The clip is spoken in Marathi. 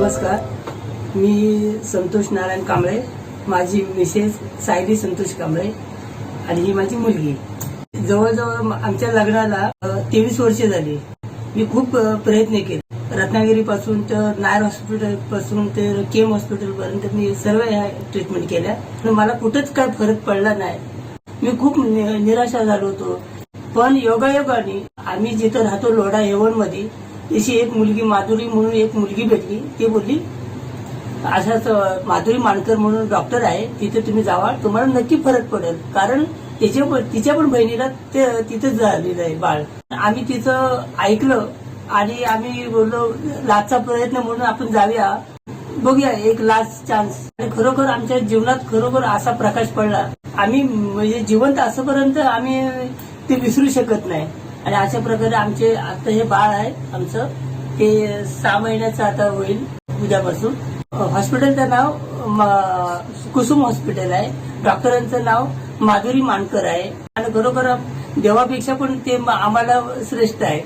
नमस्कार. मी संतोष नारायण कांबळे. माझी मिसेस सायली संतोष कांबळे आणि ही माझी मुलगी. जवळजवळ आमच्या लग्नाला तेवीस वर्ष झाली. मी खूप प्रयत्न केले. रत्नागिरी पासून तर नायर हॉस्पिटलपासून तर केम हॉस्पिटल पर्यंत मी सर्व ह्या ट्रीटमेंट केल्या. पण मला कुठंच काय फरक पडला नाही. मी खूप नि- निराशा झालो होतो. पण योगायोगाने आम्ही जिथं राहतो लोढा येवनमध्ये तशी एक मुलगी माधुरी म्हणून एक मुलगी भेटली. ती बोलली अशाच माधुरी मानकर म्हणून डॉक्टर आहे. तिथे तुम्ही जावा. तुम्हाला नक्की फरक पडेल. कारण तिच्या पण तिच्या पण बहिणीला ते तिथंच झालेलं आहे बाळ. आम्ही तिचं ऐकलं आणि आम्ही बोललो लाचचा प्रयत्न म्हणून आपण जाऊया. बघूया एक लास्ट चान्स आणि खरोखर आमच्या जीवनात खरोखर असा प्रकाश पडला. आम्ही म्हणजे जिवंत असंपर्यंत आम्ही ते विसरू शकत नाही. आणि अशा प्रकारे आमचे आता हे बाळ आहे आमचं ते सहा महिन्याचं आता होईल उद्यापासून. हॉस्पिटलचं नाव कुसुम हॉस्पिटल आहे. डॉक्टरांचं नाव माधुरी मानकर आहे. आणि खरोखर देवापेक्षा पण ते आम्हाला श्रेष्ठ आहे.